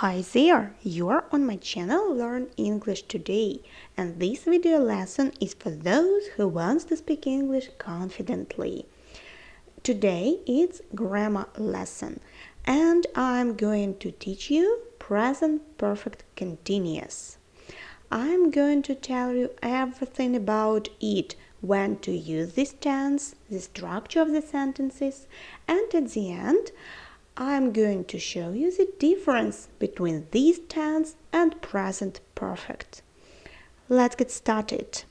Hi there, you're on my channel Learn English Today and this video lesson is for those who wants to speak English confidently. Today it's grammar lesson and I'm going to teach you present perfect continuous. I'm going to tell you everything about it, when to use this tense, the structure of the sentences, and at the end I'm going to show you the difference between this tense and present perfect. Let's get started.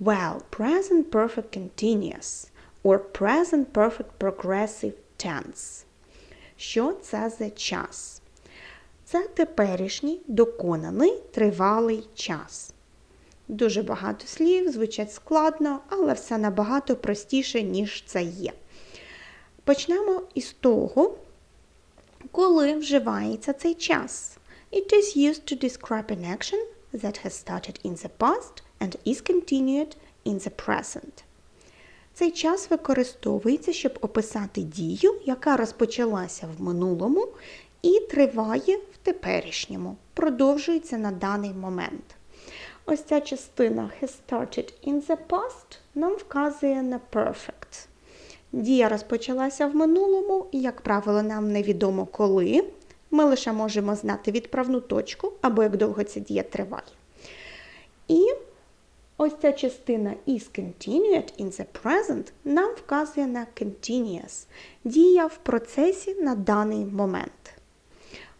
Well, present perfect continuous or present perfect progressive tense. Що це за час? Це теперішній доконаний тривалий час. Дуже багато слів, звучать складно, але все набагато простіше, ніж це є. Почнемо із того, коли вживається цей час. It is used to describe an action that has started in the past and is continued in the present. Цей час використовується, щоб описати дію, яка розпочалася в минулому і триває в теперішньому, продовжується на даний момент. Ось ця частина has started in the past нам вказує на perfect. Дія розпочалася в минулому, і, як правило, нам невідомо коли. Ми лише можемо знати відправну точку або як довго ця дія триває. І ось ця частина is continued in the present нам вказує на continuous. Дія в процесі на даний момент.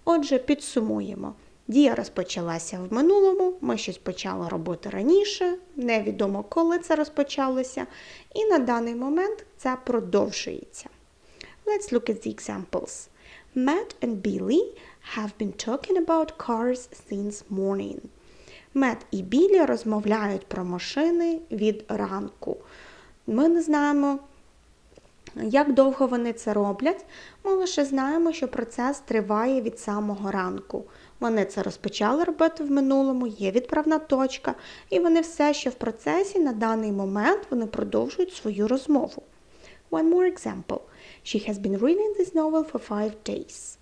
Отже, підсумуємо. Дія розпочалася в минулому, ми щось почали робити раніше, невідомо коли це розпочалося, і на даний момент це продовжується. Let's look at the examples. Matt and Billy have been talking about cars since morning. Мет і Білі розмовляють про машини від ранку. Ми не знаємо, як довго вони це роблять. Ми лише знаємо, що процес триває від самого ранку. Вони це розпочали робити в минулому, є відправна точка, і вони все ще в процесі на даний момент вони продовжують свою розмову. One more example. She has been reading this novel for five days.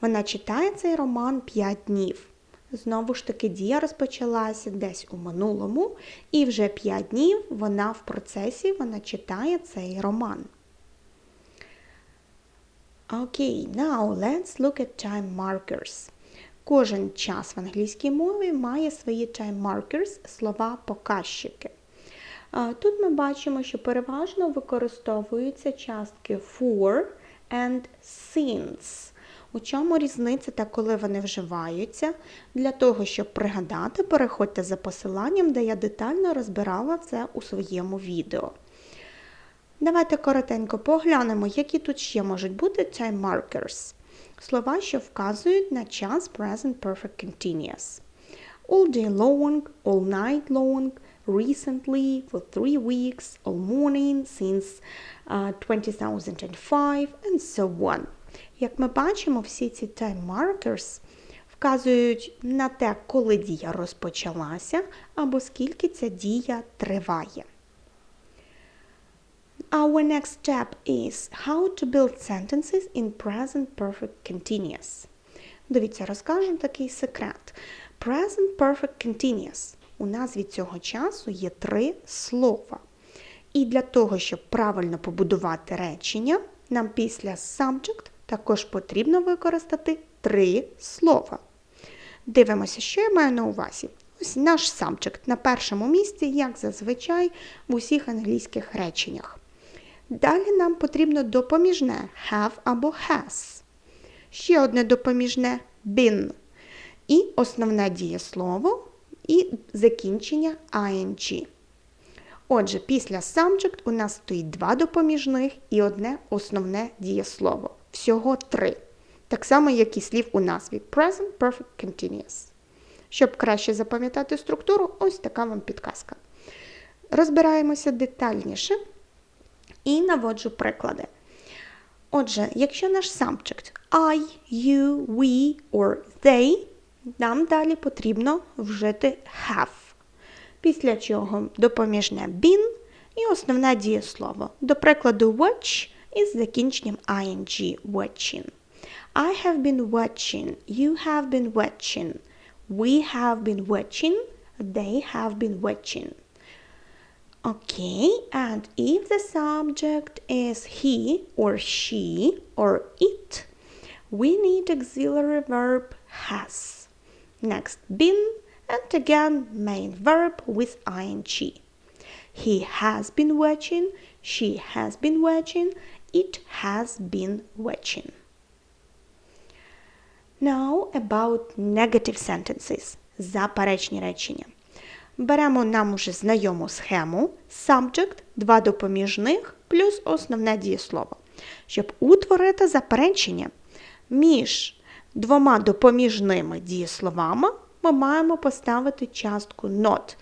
Вона читає цей роман 5 днів. Знову ж таки, дія розпочалася десь у минулому, і вже 5 днів вона в процесі вона читає цей роман. Okay, now let's look at time markers. Кожен час в англійській мові має свої time markers, слова показчики. Тут ми бачимо, що переважно використовуються частки for and since. У чому різниця та коли вони вживаються? Для того, щоб пригадати, переходьте за посиланням, де я детально розбирала це у своєму відео. Давайте коротенько поглянемо, які тут ще можуть бути time markers. Слова, що вказують на час present perfect continuous. All day long, all night long, recently, for three weeks, all morning, since uh, 2005, and so on. Як ми бачимо, всі ці time markers вказують на те, коли дія розпочалася, або скільки ця дія триває. Our next step is how to build sentences in present perfect continuous. Дивіться, розкажу такий секрет. Present perfect continuous. У назві цього часу є три слова. І для того, щоб правильно побудувати речення, нам після subject також потрібно використати три слова. Дивимося, що я маю на увазі. Ось наш subject на першому місці, як зазвичай в усіх англійських реченнях. Далі нам потрібно допоміжне have або has. Ще одне допоміжне been. І основне дієслово і закінчення ing. Отже, після subject у нас стоїть два допоміжних і одне основне дієслово. Всього три. Так само, як і слів у назві Present Perfect Continuous. Щоб краще запам'ятати структуру, ось така вам підказка. Розбираємося детальніше і наводжу приклади. Отже, якщо наш subject I, you, we or they, нам далі потрібно вжити have. Після чого допоміжне been і основне дієслово. До прикладу, watch із закінченням ing watching. I have been watching. You have been watching. We have been watching. They have been watching. Okay, and if the subject is he or she or it, we need auxiliary verb has. Next, been, and again, main verb with ing. He has been watching, she has been watching, it has been watching. Now about negative sentences. Заперечні речення. Беремо нам уже знайому схему subject, два допоміжних плюс основне дієслово. Щоб утворити заперечення між двома допоміжними дієсловами, ми маємо поставити частку not.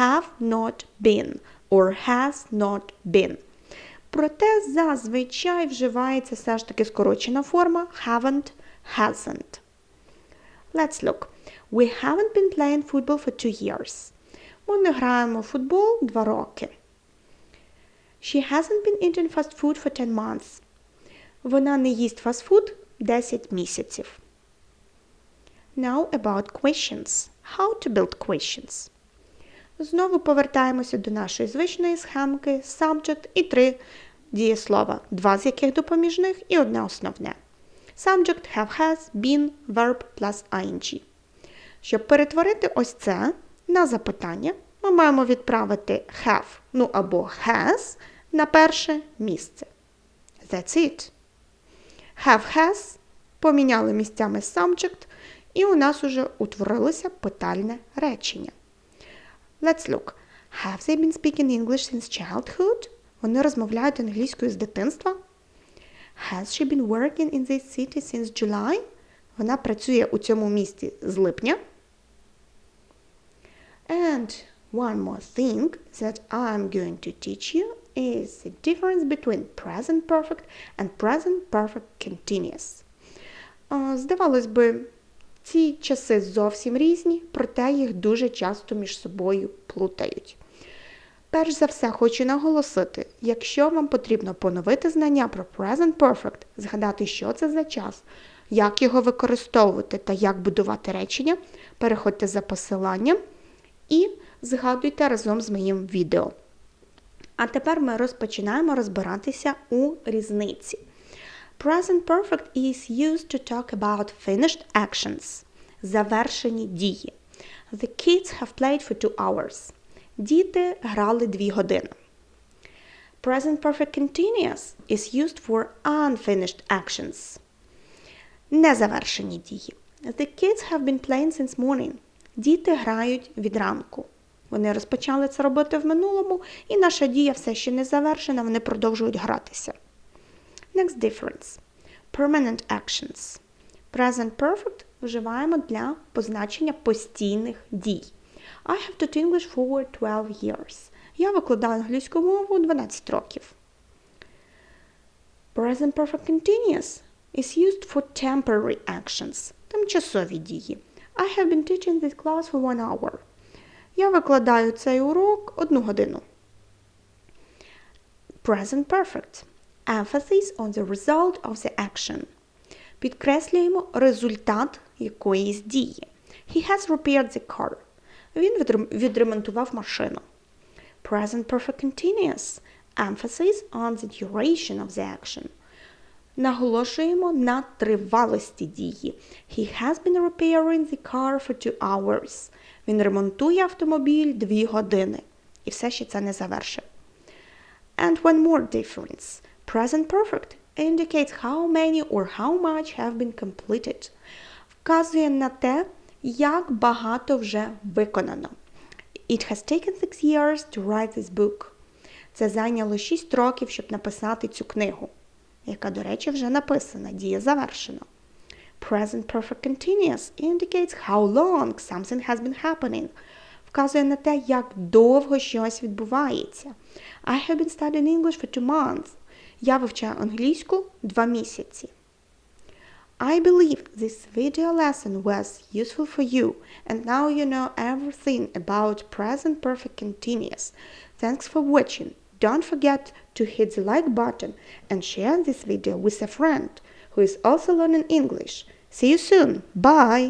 Have not been or has not been. Проте зазвичай вживається все ж таки скорочена форма haven't, hasn't. Let's look. We haven't been playing football for two years. Не граємо в футбол два роки. She hasn't been eating fast food for 10 months. Вона не їсть фастфуд 10 місяців. Now about questions. How to build questions. Знову повертаємося до нашої звичної схемки subject і три дієслова, два з яких допоміжних і одне основне. Subject have has, been, verb plus ing. Щоб перетворити ось це на запитання, ми маємо відправити have, ну або has на перше місце. That's it. Have has поміняли місцями subject, і у нас уже утворилося питальне речення. Let's look. Have they been speaking English since childhood? Вони розмовляють англійською з дитинства. Has she been working in this city since July? Вона працює у цьому місті з липня. And one more thing that I'm going to teach you is the difference between present perfect and present perfect continuous. Здавалось би, ці часи зовсім різні, проте їх дуже часто між собою плутають. Перш за все, хочу наголосити, якщо вам потрібно поновити знання про Present Perfect, згадати, що це за час, як його використовувати та як будувати речення, переходьте за посиланням і згадуйте разом з моїм відео. А тепер ми розпочинаємо розбиратися у різниці. Present Perfect is used to talk about finished actions. Завершені дії. The kids have played for two hours. Діти грали дві години. Present Perfect Continuous is used for unfinished actions. Незавершені дії. The kids have been playing since morning. Діти грають від ранку. Вони розпочали це робити в минулому, і наша дія все ще не завершена, вони продовжують гратися. Next difference. Permanent actions. Present perfect вживаємо для позначення постійних дій. I have taught English for 12 years. Я викладаю англійську мову 12 років. Present perfect continuous is used for temporary actions. Тимчасові дії. I have been teaching this class for one hour. Я викладаю цей урок одну годину. Present perfect. Emphasis on the result of the action. Підкреслюємо результат якоїсь дії. He has repaired the car. Він відремонтував машину. Present perfect continuous. Emphasis on the duration of the action. Наголошуємо на тривалості дії. He has been repairing the car for two hours. Він ремонтує автомобіль дві години. І все ще це не завершив. And one more difference. Present perfect indicates how many or how much have been completed. Вказує на те, як багато вже виконано. It has taken six years to write this book. Це зайняло 6 років, щоб написати цю книгу, яка, до речі, вже написана, дія завершена. Present perfect continuous indicates how long something has been happening. Вказує на те, як довго щось відбувається. I have been studying English for two months. Я вивчаю англійську два місяці. I believe this video lesson was useful for you and now you know everything about present perfect continuous. Thanks for watching. Don't forget to hit the like button and share this video with a friend. who is also learning English. See you soon. Bye!